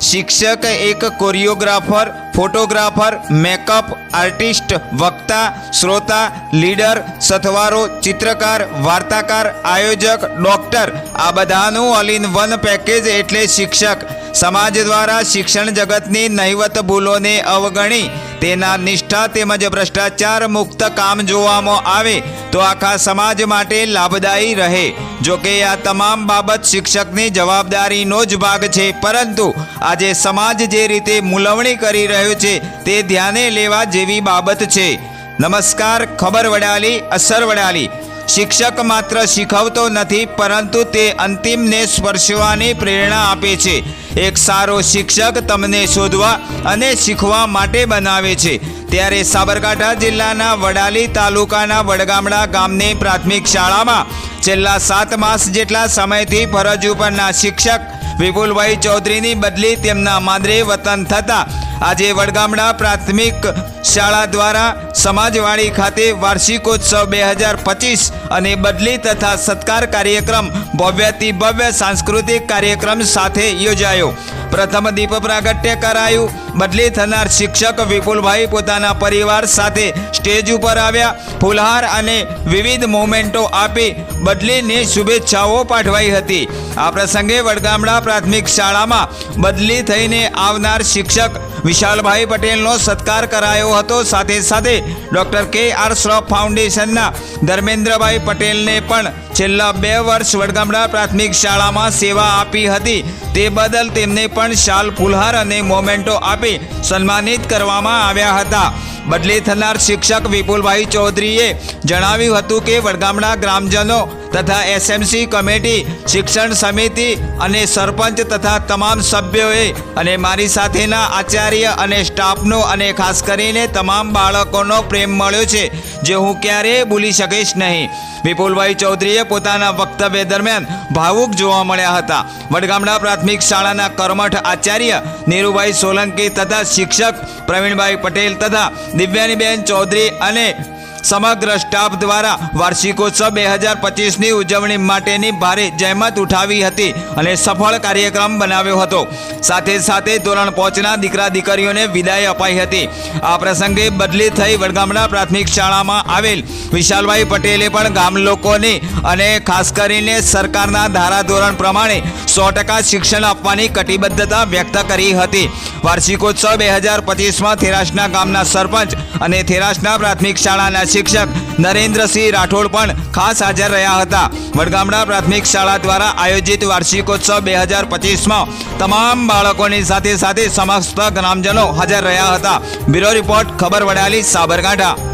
શિક્ષક એક choreographer, photographer, makeup artist, વક્તા, શ્રોતા, લીડર, સથવારો, ચિત્રકાર, વાર્તાકાર, આયોજક, ડોક્ટર આ બધાનું અલિન વન પેકેજ એટલે શિક્ષક. સમાજ દ્વારા શિક્ષણ જગતની નહિવત ભૂલોને અવગણી તેના નિષ્ઠા તેમજ ભ્રષ્ટાચાર મુક્ત કામ જોવામાં આવે તો આખા સમાજ માટે લાભદાયી રહે. જો કે આ તમામ બાબત શિક્ષકની જવાબદારીનો જ ભાગ છે, પરંતુ આજે સમાજ જે રીતે મૂલવણી કરી રહ્યો છે તે ધ્યાને લેવા જેવી બાબત છે. નમસ્કાર, ખબર વડાલી, અસર વડાલી. શિક્ષક માત્ર શીખવતો નથી, પરંતુ તે અંતિમને સ્પર્શવાની પ્રેરણા આપે છે. એક સારો શિક્ષક તમને શોધવા અને શીખવા માટે બનાવે છે. ત્યારે સાબરકાંઠા જિલ્લાના વડાલી તાલુકાના વડગામડા ગામની પ્રાથમિક શાળામાં છેલ્લા સાત માસ જેટલા સમયથી ફરજ ઉપરના શિક્ષક વિપુલભાઈ ચૌધરીની બદલી તેમના માદરે વતન થતા આજે વડગામડા પ્રાથમિક શાળા દ્વારા સમાજવાડી ખાતે વાર્ષિકોત્સવ બે હજાર પચીસ અને બદલી તથા સત્કાર કાર્યક્રમ ભવ્યથી ભવ્ય સાંસ્કૃતિક કાર્યક્રમ સાથે યોજાયો. પ્રથમ દીપ પ્રાગટ્ય કરાયું. બદલી થનાર શિક્ષક વિપુલભાઈ પોતાના પરિવાર સાથે સ્ટેજ ઉપર આવ્યા. ફુલહાર અને વિવિધ મોમેન્ટો આપી બદલીની શુભેચ્છાઓ પાઠવાઈ હતી. આ પ્રસંગે વડગામડા પ્રાથમિક શાળામાં બદલી થઈને આવનાર શિક્ષક વિશાલભાઈ પટેલનો સત્કાર કરાયો હતો. સાથે સાથે ડૉક્ટર કે આર શ્રોફ ફાઉન્ડેશનના ધર્મેન્દ્રભાઈ પટેલને પણ છેલ્લા બે વર્ષ વડગામડા પ્રાથમિક શાળામાં સેવા આપી હતી. તે બદલ તેમને પણ શાલ, ફુલહાર અને મોમેન્ટો આપી સન્માનિત કરવામાં આવ્યા હતા. બદલી થનાર શિક્ષક વિપુલભાઈ ચૌધરીએ જણાવ્યું હતું કે વડગામડા ગ્રામજનો તથા એસએમસી કમિટી, શિક્ષણ સમિતિ અને સરપંચ તથા તમામ સભ્યોએ અને મારી સાથેના આચાર્ય અને સ્ટાફનો અને ખાસ કરીને તમામ બાળકોનો પ્રેમ મળ્યો છે, જે હું ક્યારેય ભૂલી શકીશ નહીં. વિપુલભાઈ ચૌધરીએ પોતાના વક્તવ્ય દરમિયાન ભાવુક જોવા મળ્યા હતા. વડગામડા પ્રાથમિક શાળાના કર્મઠ આચાર્ય નીરુભાઈ સોલંકી તથા શિક્ષક પ્રવીણભાઈ પટેલ તથા દિવ્યાનીબેન ચૌધરી અને સમગ્ર સ્ટાફ દ્વારા વાર્ષિકોત્સવ બે હજાર પચીસની ઉજવણી માટેની ભારે જહેમત ઉઠાવી હતી અને સફળ કાર્યક્રમ બનાવ્યો હતો. સાથે સાથે ધોરણ પહોંચના દીકરા દીકરીઓને વિદાય અપાઈ હતી. આ પ્રસંગે બદલી થઈ વડગામડા પ્રાથમિક શાળામાં આવેલ વિશાલભાઈ પટેલે પણ ગામ લોકોને અને ખાસ કરીને સરકારના ધારાધોરણ પ્રમાણે સો ટકા શિક્ષણ આપવાની કટિબદ્ધતા વ્યક્ત કરી હતી. વાર્ષિકોત્સવ બે હજાર પચીસમાં થેરાસના ગામના સરપંચ અને થેરાસના પ્રાથમિક શાળાના શિક્ષક નરેન્દ્રસિંહ રાઠોડ પણ ખાસ હાજર રહ્યા હતા. વડગામડા પ્રાથમિક શાળા દ્વારા આયોજિત વાર્ષિકોત્સવ બે હજાર પચીસમાં તમામ બાળકોની સાથે સાથે સમસ્ત ગ્રામજનો હાજર રહ્યા હતા. બ્યુરો રિપોર્ટ, ખબર વડાલી, સાબરકાંઠા.